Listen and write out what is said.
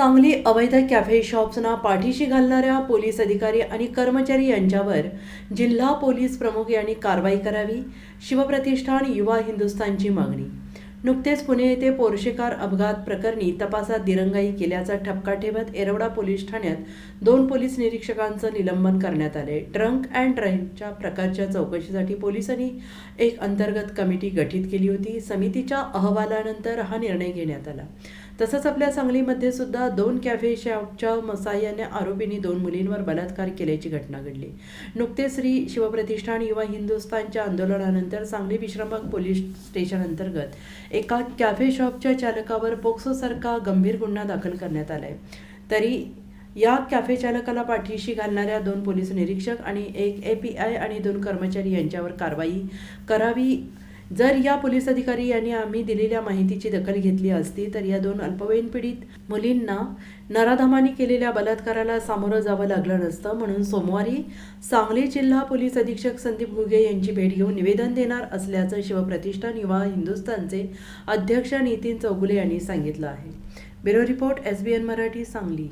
सांगली अवैध कॅफे शॉप्सना पाठीशी घालणाऱ्या पोलीस अधिकारी आणि कर्मचारी यांच्यावर जिल्हा पोलीस प्रमुख यांनी कारवाई करावी शिवप्रतिष्ठान युवा हिंदुस्थानची मागणी. नुकतेच पुणे येथे पोर्शेकार अपघात प्रकरणी तपासात दिरंगाई केल्याचा ठपका ठेवत एरवडा पोलीस ठाण्यात दोन पोलीस निरीक्षकांचं निलंबन करण्यात आले. ट्रंक अँड ड्राईव्हच्या प्रकारच्या चौकशीसाठी पोलिसांनी एक अंतर्गत कमिटी गठीत केली होती. समितीच्या अहवालानंतर हा निर्णय घेण्यात आला. तसंच आपल्या सांगलीमध्ये सुद्धा दोन कॅफे शॉपच्या मसाह्याने आरोपींनी दोन मुलींवर बलात्कार केल्याची घटना घडली. नुकतेच श्री शिवप्रतिष्ठान युवा हिंदुस्थानच्या आंदोलनानंतर सांगली विश्रामबाग पोलीस स्टेशन अंतर्गत एका कॅफे शॉपच्या चालकावर पोक्सोसारखा गंभीर गुन्हा दाखल करण्यात आलाय. तरी या कॅफे चालकाला पाठीशी घालणाऱ्या दोन पोलीस निरीक्षक आणि एक ए पी आय आणि दोन कर्मचारी यांच्यावर कारवाई करावी जर या पोलीस अधिकारी यांनी आम्ही दिलेल्या माहितीची दखल घेतली असती तर या दोन अल्पवयीन पीडित मुलींना नराधमानी केलेल्या बलात्काराला सामोरं जावं लागलं नसतं. म्हणून सोमवारी सांगली जिल्हा पोलीस अधीक्षक संदीप घुगे यांची भेट घेऊन निवेदन देणार असल्याचं शिवप्रतिष्ठान युवा हिंदुस्थानचे अध्यक्ष नितीन चौगुले यांनी सांगितलं आहे. Bureau report S B N Marathi Sangli.